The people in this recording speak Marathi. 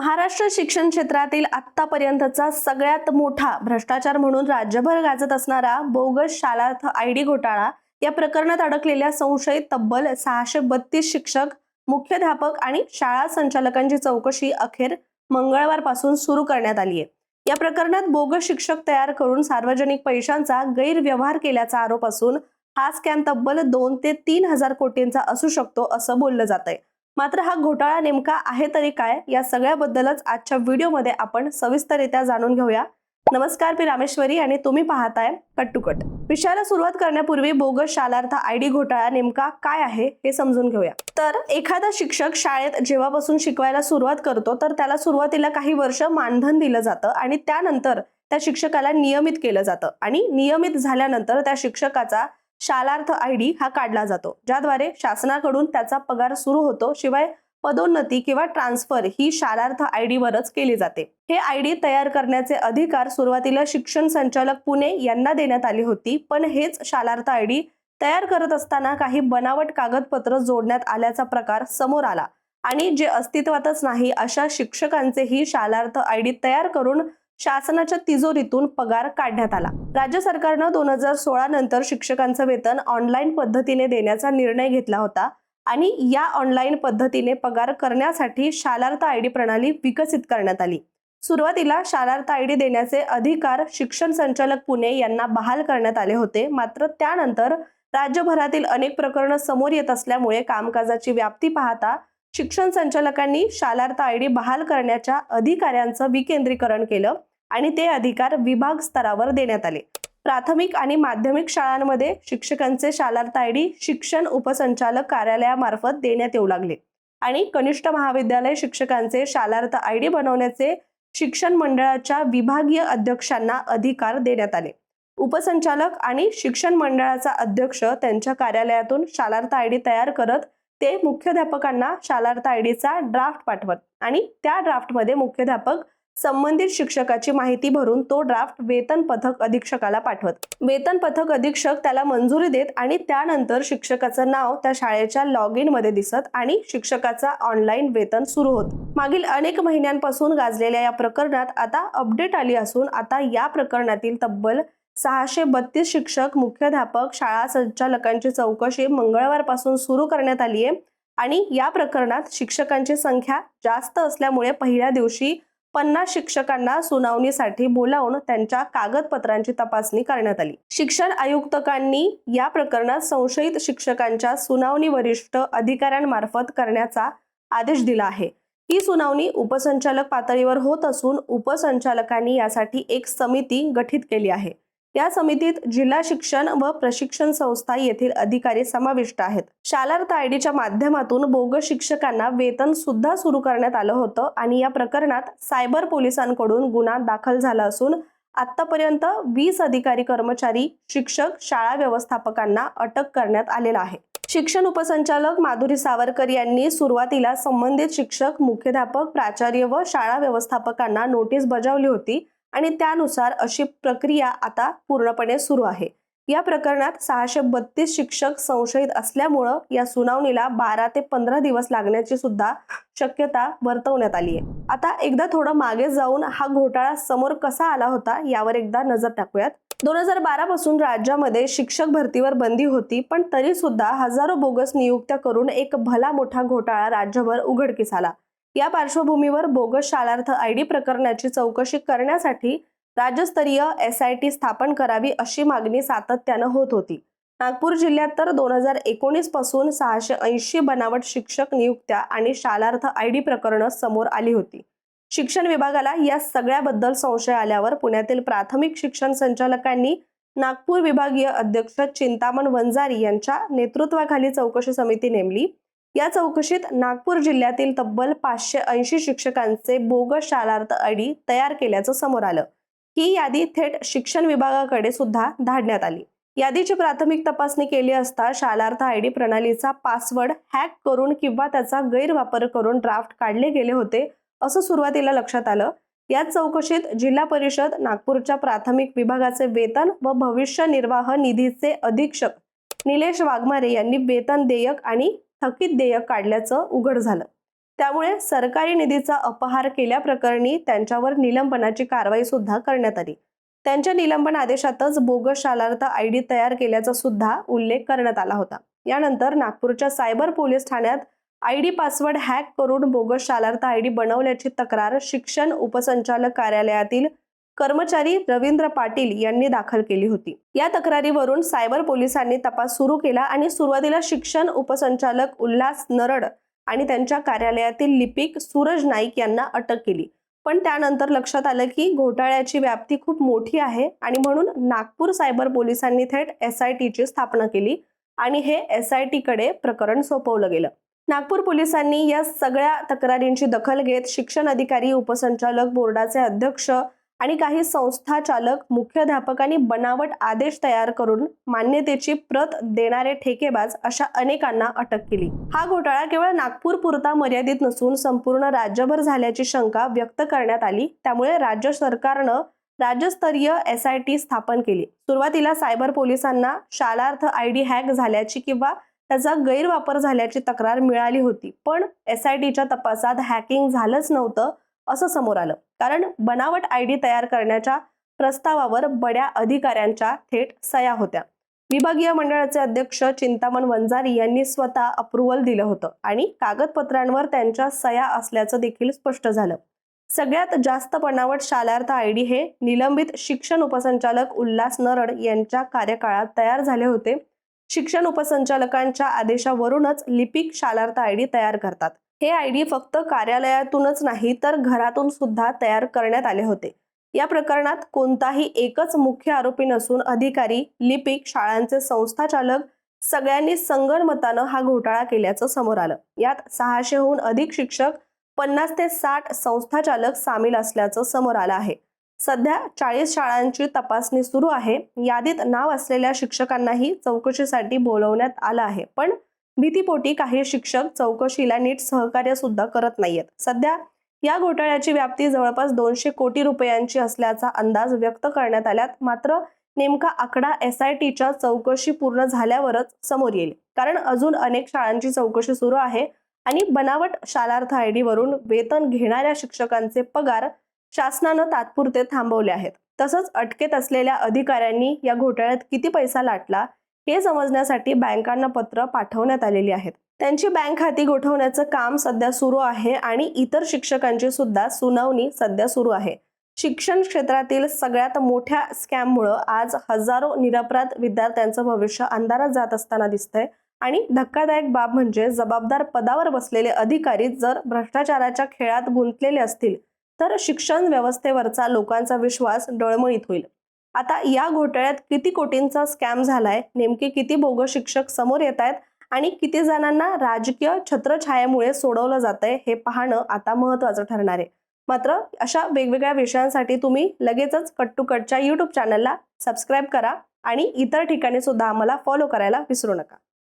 महाराष्ट्र शिक्षण क्षेत्रातील आत्तापर्यंतचा सगळ्यात मोठा भ्रष्टाचार म्हणून राज्यभर गाजत असणारा बोगस शालार्थ आय डी घोटाळा या प्रकरणात अडकलेल्या संशयित तब्बल सहाशे बत्तीस शिक्षक मुख्याध्यापक आणि शाळा संचालकांची चौकशी अखेर मंगळवारपासून सुरू करण्यात आली आहे. या प्रकरणात बोगस शिक्षक तयार करून सार्वजनिक पैशांचा गैरव्यवहार केल्याचा आरोप असून हा स्कॅम तब्बल दोन ते तीन हजार कोटींचा असू शकतो असं बोललं जात आहे मात्र हा घोटाळा नेमका आहे तरी काय या सगळ्याबद्दलच आजच्या व्हिडिओमध्ये आपण सविस्तररित्या जाणून घेऊया. नमस्कार मी रामेश्वरी आणि तुम्ही पाहताय कट टू कट विषयाला सुरुवात करण्यापूर्वी बोगस शालार्थ आय डी घोटाळा नेमका काय आहे हे समजून घेऊया. तर एखादा शिक्षक शाळेत जेव्हापासून शिकवायला सुरुवात करतो तर त्याला सुरुवातीला काही वर्ष मानधन दिलं जातं आणि त्यानंतर त्या शिक्षकाला नियमित केलं जातं आणि नियमित झाल्यानंतर त्या शिक्षकाचा शालार्थ आय डी हा काढला जातो ज्याद्वारे शासनाकडून त्याचा पगार सुरू होतो शिवाय पदोन्नती किंवा ट्रान्सफर ही शालार्थ आय डी वरच केली जाते. हे आय डी तयार करण्याचे अधिकार सुरुवातीला शिक्षण संचालक पुणे यांना देण्यात आली होती पण हेच शालार्थ आय डी तयार करत असताना काही बनावट कागदपत्र जोडण्यात आल्याचा प्रकार समोर आला. आणि जे अस्तित्वातच नाही अशा शिक्षकांचेही शालार्थ आय डी तयार करून शासनाच्या तिजोरीतून पगार काढण्यात आला. राज्य सरकारनं दोन हजार सोळा नंतर शिक्षकांचं वेतन ऑनलाईन पद्धतीने देण्याचा निर्णय घेतला होता आणि या ऑनलाईन पद्धतीने पगार करण्यासाठी शालार्थ आय डी प्रणाली विकसित करण्यात आली. सुरुवातीला शालार्थ आय डी देण्याचे अधिकार शिक्षण संचालक पुणे यांना बहाल करण्यात आले होते. मात्र त्यानंतर राज्यभरातील अनेक प्रकरणं समोर येत असल्यामुळे कामकाजाची व्याप्ती पाहता शिक्षण संचालकांनी शालार्थ आय डी बहाल करण्याच्या अधिकाऱ्यांचं विकेंद्रीकरण केलं. आणि ते अधिकार विभाग स्तरावर देण्यात आले. प्राथमिक आणि माध्यमिक शाळांमध्ये शिक्षकांचे शालार्थ आय डी शिक्षण उपसंचालक कार्यालयामार्फत देण्यात येऊ लागले. आणि कनिष्ठ महाविद्यालय शिक्षकांचे शालार्थ आय डी बनवण्याचे शिक्षण मंडळाच्या विभागीय अध्यक्षांना अधिकार देण्यात आले. उपसंचालक आणि शिक्षण मंडळाचा अध्यक्ष त्यांच्या कार्यालयातून शालार्थ आय डी तयार करत ते मुख्याध्यापकांना शालार्थ आय डीचा ड्राफ्ट पाठवत आणि त्या ड्राफ्टमध्ये मुख्याध्यापक संबंधित शिक्षकाची माहिती भरून तो ड्राफ्ट वेतन पथक अधीक्षकाला पाठवत. वेतन पथक अधीक्षक त्याला मंजुरी देत आणि त्यानंतर शिक्षकाचं नाव त्या शाळेच्या लॉग इनमध्ये दिसत आणि शिक्षकाचा ऑनलाईन वेतन सुरू होत. मागील अनेक महिन्यांपासून गाजलेल्या या प्रकरणात आता अपडेट आली असून आता या प्रकरणातील तब्बल सहाशे बत्तीस शिक्षक मुख्याध्यापक शाळा संचालकांची चौकशी मंगळवारपासून सुरू करण्यात आली आहे आणि या प्रकरणात शिक्षकांची संख्या जास्त असल्यामुळे पहिल्या दिवशी पन्नास शिक्षकांना सुनावणीसाठी बोलावून त्यांच्या कागदपत्रांची तपासणी करण्यात आली. शिक्षण आयुक्तकांनी या प्रकरणात संशयित शिक्षकांच्या सुनावणी वरिष्ठ अधिकाऱ्यांमार्फत करण्याचा आदेश दिला आहे. ही सुनावणी उपसंचालक पातळीवर होत असून उपसंचालकांनी यासाठी एक समिती गठीत केली आहे. या समितीत जिल्हा शिक्षण व प्रशिक्षण संस्था येथील अधिकारी समाविष्ट आहेत. शालार्थ आयडीच्या माध्यमातून बोगस शिक्षकांना वेतन सुद्धा सुरू करण्यात आलं होतं आणि या प्रकरणात सायबर पोलिसांकडून गुन्हा दाखल झाला असून आतापर्यंत वीस अधिकारी कर्मचारी शिक्षक शाळा व्यवस्थापकांना अटक करण्यात आलेला आहे. शिक्षण उपसंचालक माधुरी सावरकर यांनी सुरुवातीला संबंधित शिक्षक मुख्याध्यापक प्राचार्य व शाळा व्यवस्थापकांना नोटीस बजावली होती. आणि त्यानुसार अशी प्रक्रिया आता पूर्णपणे सुरू आहे. या प्रकरणात सहाशे बत्तीस शिक्षक संशयित असल्यामुळं या सुनावणीला बारा ते पंधरा दिवस लागण्याची सुद्धा शक्यता वर्तवण्यात आली आहे. आता एकदा थोडं मागे जाऊन हा घोटाळा समोर कसा आला होता यावर एकदा नजर टाकूयात. दोन हजार बारा पासून राज्यामध्ये शिक्षक भरतीवर बंदी होती पण तरी सुद्धा हजारो बोगस नियुक्त्या करून एक भला मोठा घोटाळा राज्यभर उघडकीस आला. या पार्श्वभूमीवर बोगस शालार्थ आय डी प्रकरणाची चौकशी करण्यासाठी राज्यस्तरीय एस आय टी स्थापन करावी अशी मागणी सातत्यानं होत होती. नागपूर जिल्ह्यात तर दोन हजार एकोणीसपासून सहाशे ऐंशी बनावट शिक्षक नियुक्त्या आणि शालार्थ आय डी प्रकरणं समोर आली होती. शिक्षण विभागाला या सगळ्याबद्दल संशय आल्यावर पुण्यातील प्राथमिक शिक्षण संचालकांनी नागपूर विभागीय अध्यक्ष चिंतामण वंजारी यांच्या नेतृत्वाखाली चौकशी समिती नेमली. या चौकशीत नागपूर जिल्ह्यातील तब्बल पाचशे ऐंशी शिक्षकांचे बोगस शालार्थ आयडी तयार केल्याचं समोर आलं. ही यादी थेट शिक्षण विभागाकडे सुद्धा धाडण्यात आली. यादीची प्राथमिक तपासणी केली असता शालार्थ आयडी प्रणालीचा पासवर्ड हॅक करून किंवा त्याचा गैरवापर करून ड्राफ्ट काढले गेले होते असं सुरुवातीला लक्षात आलं. याच चौकशीत जिल्हा परिषद नागपूरच्या प्राथमिक विभागाचे वेतन व भविष्य निर्वाह निधीचे अधीक्षक निलेश वाघमारे यांनी वेतन देयक आणि थकीत देयक काढल्याचं उघड झालं. त्यामुळे सरकारी निधीचा अपहार केल्याप्रकरणी त्यांच्यावर निलंबनाची कारवाई सुद्धा करण्यात आली. त्यांच्या निलंबन आदेशातच बोगस शालार्थ आय डी तयार केल्याचा सुद्धा उल्लेख करण्यात आला होता. यानंतर नागपूरच्या सायबर पोलीस ठाण्यात आय डी पासवर्ड हॅक करून बोगस शालार्थ आय डी बनवल्याची तक्रार शिक्षण उपसंचालक कार्यालयातील कर्मचारी रवींद्र पाटील यांनी दाखल केली होती. या तक्रारीवरून सायबर पोलिसांनी तपास सुरू केला आणि सुरुवातीला शिक्षण उपसंचालक उल्हास नरड आणि त्यांच्या कार्यालयातील लिपिक सूरज नाईक यांना अटक केली. पण त्यानंतर लक्षात आलं की घोटाळ्याची व्याप्ती खूप मोठी आहे आणि म्हणून नागपूर सायबर पोलिसांनी थेट एस आय टीची स्थापना केली आणि हे एस आय टीकडे प्रकरण सोपवलं गेलं. नागपूर पोलिसांनी या सगळ्या तक्रारींची दखल घेत शिक्षण अधिकारी उपसंचालक बोर्डाचे अध्यक्ष आणि काही संस्था चालक मुख्याध्यापकांनी बनावट आदेश तयार करून मान्यतेची प्रत देणारे ठेकेबाज अशा अनेकांना अटक केली. हा घोटाळा केवळ नागपूर पुरता मर्यादित नसून संपूर्ण राज्यभर झाल्याची शंका व्यक्त करण्यात आली. त्यामुळे राज्य सरकारनं राज्यस्तरीय एस आय टी स्थापन केली. सुरुवातीला सायबर पोलिसांना शालार्थ आय डी हॅक झाल्याची किंवा त्याचा गैरवापर झाल्याची तक्रार मिळाली होती. पण एस आय टीच्या तपासात हॅकिंग झालंच नव्हतं. असं समोर आलं. कारण बनावट आय डी तयार करण्याच्या प्रस्तावावर बड्या अधिकाऱ्यांच्या थेट सया होत्या. विभागीय मंडळाचे अध्यक्ष चिंतामण वंजारी यांनी स्वतः अप्रुव्हल दिलं होतं आणि कागदपत्रांवर त्यांच्या सया असल्याचं देखील स्पष्ट झालं. सगळ्यात जास्त बनावट शालार्थ आय डी हे निलंबित शिक्षण उपसंचालक उल्हास नरड यांच्या कार्यकाळात तयार झाले होते. शिक्षण उपसंचालकांच्या आदेशावरूनच लिपिक शालार्थ आय डी तयार करतात. हे आय डी फक्त कार्यालयातूनच नाही तर घरातून सुद्धा तयार करण्यात आले होते. या प्रकरणात कोणताही एकच मुख्य आरोपी नसून अधिकारी लिपिक शाळांचे संस्थाचालक सगळ्यांनी संगणमतानं हा घोटाळा केल्याचं समोर आलं. यात सहाशेहून अधिक शिक्षक पन्नास ते साठ संस्थाचालक सामील असल्याचं समोर आलं आहे. सध्या चाळीस शाळांची तपासणी सुरू आहे. यादीत नाव असलेल्या शिक्षकांनाही चौकशीसाठी बोलवण्यात आलं आहे. पण भीतीपोटी काही शिक्षक चौकशीला नीट सहकार्य सुद्धा करत नाहीयेत. सध्या या घोटाळ्याची व्याप्ती जवळपास दोनशे कोटी रुपयांची असल्याचा अंदाज व्यक्त करण्यात आल्यात. मात्र नेमका आकडा एस आय टीच्या चौकशी पूर्ण झाल्यावरच समोर येईल. कारण अजून अनेक शाळांची चौकशी सुरू आहे आणि बनावट शालार्थ आय डी वरून वेतन घेणाऱ्या शिक्षकांचे पगार शासनानं तात्पुरते थांबवले आहेत. तसंच अटकेत असलेल्या अधिकाऱ्यांनी या घोटाळ्यात किती पैसा लाटला हे समजण्यासाठी बँकांना पत्र पाठवण्यात आलेली आहेत. त्यांची बँक खाती गोठवण्याचं काम सध्या सुरू आहे आणि इतर शिक्षकांची सुद्धा सुनावणी सध्या सुरू आहे. शिक्षण क्षेत्रातील सगळ्यात मोठ्या स्कॅममुळं आज हजारो निरपराध विद्यार्थ्यांचं भविष्य अंधारात जात असताना दिसतंय आणि धक्कादायक बाब म्हणजे जबाबदार पदावर बसलेले अधिकारी जर भ्रष्टाचाराच्या खेळात गुंतलेले असतील तर शिक्षण व्यवस्थेवरचा लोकांचा विश्वास डळमळीत होईल. आता या घोटाळ्यात किती कोटींचा स्कॅम झालाय नेमके किती बोगस शिक्षक समोर येत आहेत आणि किती जणांना राजकीय छत्रछायेमुळे सोडवलं जातंय हे पाहणं आता महत्वाचं ठरणार आहे. मात्र अशा वेगवेगळ्या विषयांसाठी तुम्ही लगेचच कट टू कटच्या युट्यूब चॅनलला सबस्क्राईब करा आणि इतर ठिकाणी सुद्धा आम्हाला फॉलो करायला विसरू नका.